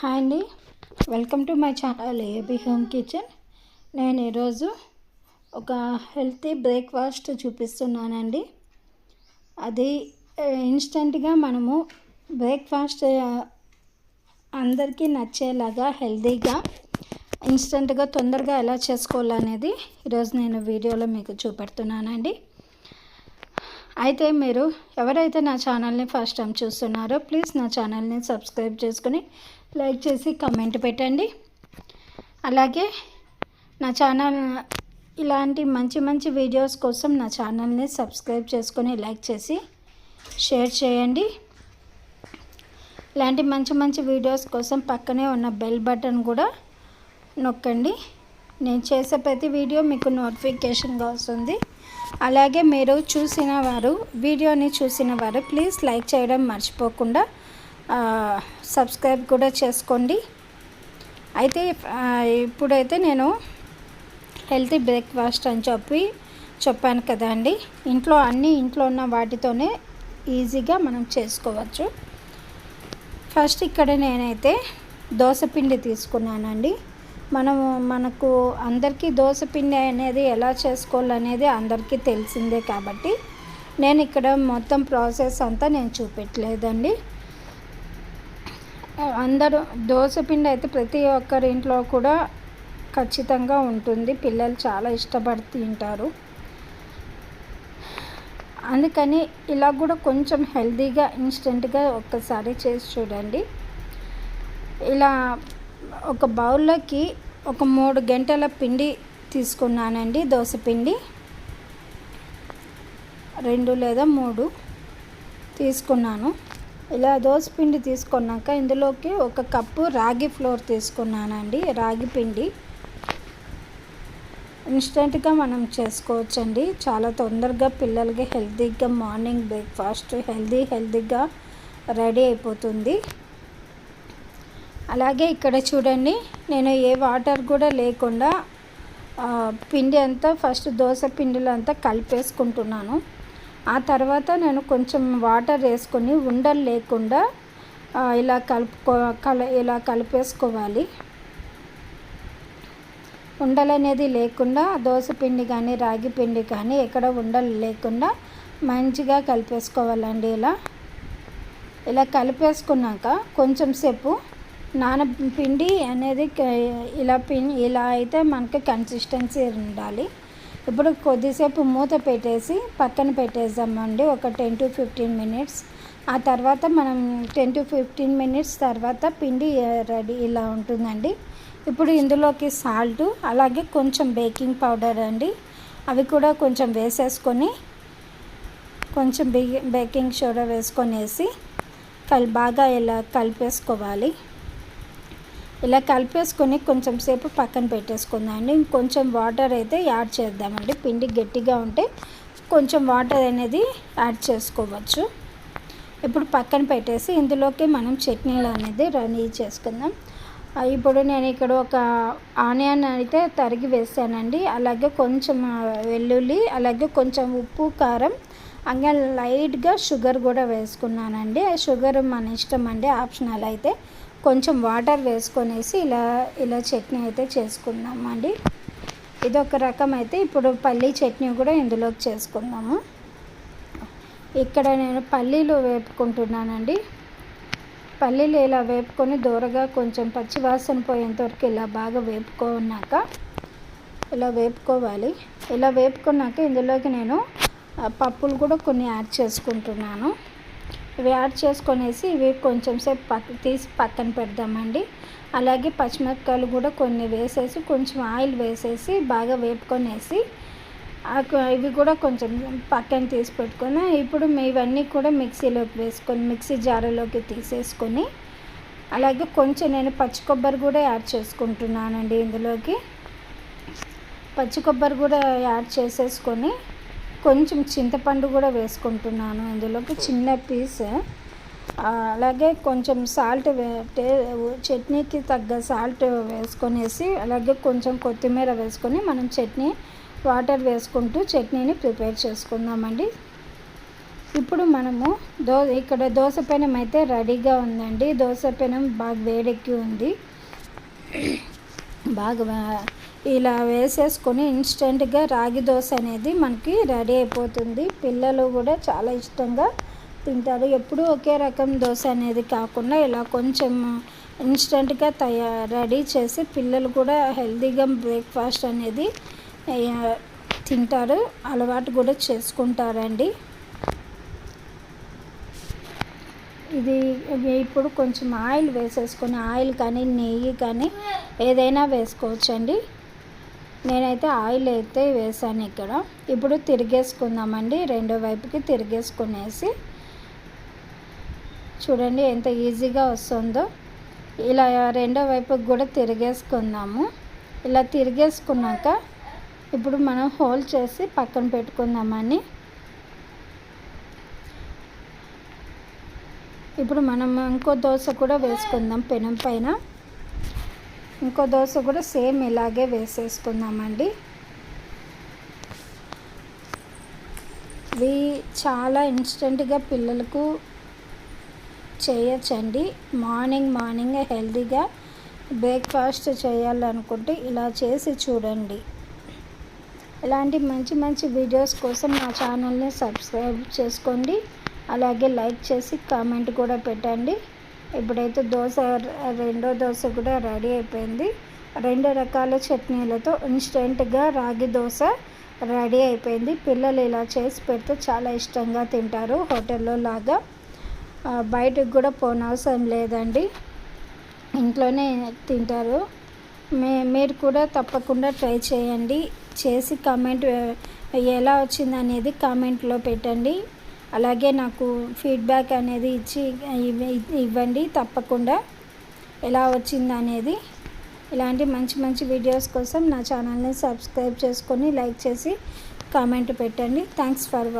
Hi అండి. Welcome to my channel A B home kitchen నేను ఈరోజు ఒక హెల్తీ బ్రేక్ఫాస్ట్ చూపిస్తున్నానండి. అది ఇన్స్టెంట్గా మనము బ్రేక్ఫాస్ట్ అందరికీ నచ్చేలాగా హెల్తీగా ఇన్స్టెంట్గా తొందరగా ఎలా చేసుకోవాలనేది ఈరోజు నేను వీడియోలో మీకు చూపెడుతున్నానండి. అయితే మీరు ఎవరైతే నా ఛానల్ని ఫస్ట్ టైం చూస్తున్నారో ప్లీజ్ నా ఛానల్ని సబ్స్క్రైబ్ చేసుకుని లైక్ చేసి కమెంట్ పెట్టండి. అలాగే నా ఛానల్ ఇలాంటి మంచి మంచి వీడియోస్ కోసం నా ఛానల్ని సబ్స్క్రైబ్ చేసుకొని లైక్ చేసి షేర్ చేయండి. ఇలాంటి మంచి మంచి వీడియోస్ కోసం పక్కనే ఉన్న బెల్ బటన్ కూడా నొక్కండి. నేను చేసే ప్రతి వీడియో మీకు నోటిఫికేషన్గా వస్తుంది. అలాగే మీరు చూసిన వారు వీడియోని చూసిన వారు ప్లీజ్ లైక్ చేయడం మర్చిపోకుండా సబ్స్క్రైబ్ కూడా చేసుకోండి. అయితే ఇప్పుడైతే నేను హెల్తీ బ్రేక్ఫాస్ట్ అని చెప్పి చెప్పాను కదా అండి. ఇంట్లో అన్నీ ఇంట్లో ఉన్న వాటితోనే ఈజీగా మనం చేసుకోవచ్చు. ఫస్ట్ ఇక్కడ నేనైతే దోశపిండి తీసుకున్నానండి. మనము మనకు అందరికీ దోశపిండి అనేది ఎలా చేసుకోవాలనేది అందరికీ తెలిసిందే కాబట్టి నేను ఇక్కడ మొత్తం ప్రాసెస్ అంతా నేను చూపెట్టలేదండి. అందరూ దోశపిండి అయితే ప్రతి ఒక్కరి ఇంట్లో కూడా ఖచ్చితంగా ఉంటుంది. పిల్లలు చాలా ఇష్టపడి తింటారు. అందుకని ఇలా కూడా కొంచెం హెల్దీగా ఇన్స్టెంట్గా ఒక్కసారి చేసి చూడండి. ఇలా ఒక బౌల్లోకి ఒక మూడు గంటల పిండి తీసుకున్నానండి దోశ పిండి. రెండు లేదా మూడు తీసుకున్నాను. ఇలా దోశ పిండి తీసుకున్నాక ఇందులోకి ఒక కప్పు రాగి ఫ్లోర్ తీసుకున్నానండి రాగి పిండి. ఇన్స్టెంట్గా మనం చేసుకోవచ్చండి. చాలా తొందరగా పిల్లలకి హెల్తీగా మార్నింగ్ బ్రేక్ఫాస్ట్ హెల్తీ హెల్తీగా రెడీ అయిపోతుంది. అలాగే ఇక్కడ చూడండి నేను ఏ వాటర్ కూడా లేకుండా పిండి అంతా ఫస్ట్ దోశ పిండిలో అంతా కలిపేసుకుంటున్నాను. ఆ తర్వాత నేను కొంచెం వాటర్ వేసుకొని ఉండలు లేకుండా ఇలా కలుపుకో కల ఇలా కలిపేసుకోవాలి. ఉండలు అనేది లేకుండా దోశ పిండి కానీ రాగి పిండి కానీ ఎక్కడ ఉండలు లేకుండా మంచిగా కలిపేసుకోవాలండి ఇలా. ఇలా కలిపేసుకున్నాక కొంచెం సేపు నానపిండి అనేది ఇలా పిండి ఇలా అయితే మనకి కన్సిస్టెన్సీ ఉండాలి. ఇప్పుడు కొద్దిసేపు మూత పెట్టేసి పక్కన పెట్టేద్దామండి. ఒక టెన్ టు ఫిఫ్టీన్ మినిట్స్. ఆ తర్వాత మనం టెన్ టు ఫిఫ్టీన్ మినిట్స్ తర్వాత పిండి రెడీ ఇలా ఉంటుందండి. ఇప్పుడు ఇందులోకి సాల్ట్ అలాగే కొంచెం బేకింగ్ పౌడర్ అండి. అవి కూడా కొంచెం వేసేసుకొని కొంచెం బేకింగ్ సోడా వేసుకొనేసి కల్ బాగా ఇలా కలిపేసుకోవాలి. ఇలా కలిపేసుకొని కొంచెం సేపు పక్కన పెట్టేసుకుందామండి. ఇంకొంచెం వాటర్ అయితే యాడ్ చేద్దామండి. పిండి గట్టిగా ఉంటే కొంచెం వాటర్ అనేది యాడ్ చేసుకోవచ్చు. ఇప్పుడు పక్కన పెట్టేసి ఇందులోకి మనం చట్నీలు అనేది రెడీ చేసుకుందాం. ఇప్పుడు నేను ఇక్కడ ఒక ఆనియన్ అయితే తరిగి వేసానండి. అలాగే కొంచెం వెల్లుల్లి అలాగే కొంచెం ఉప్పు కారం అంగా లైట్గా షుగర్ కూడా వేసుకున్నానండి. షుగర్ మన ఇష్టం అండి. ఆప్షనల్ అయితే కొంచెం వాటర్ వేసుకొనేసి ఇలా ఇలా చట్నీ అయితే చేసుకున్నామండి ఇదొక రకం అయితే ఇప్పుడు పల్లీ చట్నీ కూడా ఇందులోకి చేసుకుందాము. ఇక్కడ నేను పల్లీలు వేపుకుంటున్నానండి. పల్లీలు ఇలా వేపుకొని దూరగా కొంచెం పచ్చివాసన పోయేంతవరకు ఇలా బాగా వేపుకున్నాక ఇలా వేపుకోవాలి. ఇలా వేపుకున్నాక ఇందులోకి నేను పప్పులు కూడా కొన్ని యాడ్ చేసుకుంటున్నాను. ఇవి యాడ్ చేసుకొనేసి ఇవి కొంచెం సేపు పక్క తీసి పక్కన పెడదామండి. అలాగే పచ్చిమిరపకాయలు కూడా కొన్ని వేసేసి కొంచెం ఆయిల్ వేసేసి బాగా వేపుకొనేసి ఇవి కూడా కొంచెం పక్కన తీసి పెట్టుకొని ఇప్పుడు ఇవన్నీ కూడా మిక్సీలోకి వేసుకొని మిక్సీ జారలోకి తీసేసుకొని అలాగే కొంచెం నేను పచ్చి కొబ్బరి కూడా యాడ్ చేసుకుంటున్నానండి ఇందులోకి. పచ్చి కొబ్బరి కూడా యాడ్ చేసేసుకొని కొంచెం చింతపండు కూడా వేసుకుంటున్నాను అందులోకి చిన్న పీస్. అలాగే కొంచెం సాల్ట్ టే చట్నీకి తగ్గ సాల్ట్ వేసుకొనేసి అలాగే కొంచెం కొత్తిమీర వేసుకొని మనం చట్నీ వాటర్ వేసుకుంటూ చట్నీని ప్రిపేర్ చేసుకుందామండి. ఇప్పుడు మనము దో ఇక్కడ దోశ పెనం అయితే రెడీగా ఉందండి. దోశ పెనం బాగా వేడెక్కి ఉంది. బాగా ఇలా వేసేసుకొని ఇన్స్టెంట్గా రాగి దోశ అనేది మనకి రెడీ అయిపోతుంది. పిల్లలు కూడా చాలా ఇష్టంగా తింటారు. ఎప్పుడూ ఒకే రకం దోశ అనేది కాకుండా ఇలా కొంచెం ఇన్స్టెంట్గా తయా రెడీ చేసి పిల్లలు కూడా హెల్తీగా బ్రేక్ఫాస్ట్ అనేది తింటారు. అలవాటు కూడా చేసుకుంటారండి. ఇది ఇప్పుడు కొంచెం ఆయిల్ వేసేసుకొని ఆయిల్ కానీ నెయ్యి కానీ ఏదైనా వేసుకోవచ్చండి. నేనైతే ఆయిల్ అయితే వేసాను ఇక్కడ. ఇప్పుడు తిరిగేసుకుందామండి. రెండో వైపుకి తిరిగేసుకునేసి చూడండి ఎంత ఈజీగా వస్తుందో. ఇలా రెండో వైపుకి కూడా తిరిగేసుకుందాము. ఇలా తిరిగేసుకున్నాక ఇప్పుడు మనం హోల్ చేసి పక్కన పెట్టుకుందామని ఇప్పుడు మనం ఇంకో దోశ కూడా వేసుకుందాం పెనం పైన. ఇంకో దోశ కూడా సేమ్ ఇలాగే వేసేసుకుందామండి. ఇవి చాలా ఇన్స్టెంట్గా పిల్లలకు చేయొచ్చండి. మార్నింగ్ మార్నింగ్ హెల్తీగా బ్రేక్ఫాస్ట్ చేయాలనుకుంటే ఇలా చేసి చూడండి. ఇలాంటి మంచి మంచి వీడియోస్ కోసం నా ఛానల్ని సబ్స్క్రైబ్ చేసుకోండి. అలాగే లైక్ చేసి కామెంట్ కూడా పెట్టండి. ఇప్పుడైతే దోశ రెండో దోశ కూడా రెడీ అయిపోయింది. రెండు రకాల చట్నీలతో ఇన్స్టెంట్గా రాగి దోశ రెడీ అయిపోయింది. పిల్లలు ఇలా చేసి పెడితే చాలా ఇష్టంగా తింటారు హోటల్లో లాగా. బయటకు కూడా పోనవసరం లేదండి. ఇంట్లోనే తింటారు. మే మీరు కూడా తప్పకుండా ట్రై చేయండి. చేసి కామెంట్ ఎలా వచ్చింది అనేది కామెంట్లో పెట్టండి. అలాగే నాకు ఫీడ్బ్యాక్ అనేది ఇచ్చి ఇవ్వండి తప్పకుండా. ఎలా వచ్చింది అనేది. ఇలాంటి మంచి మంచి వీడియోస్ కోసం నా ఛానల్ని సబ్స్క్రైబ్ చేసుకొని లైక్ చేసి కామెంట్ పెట్టండి. Thanks for watching.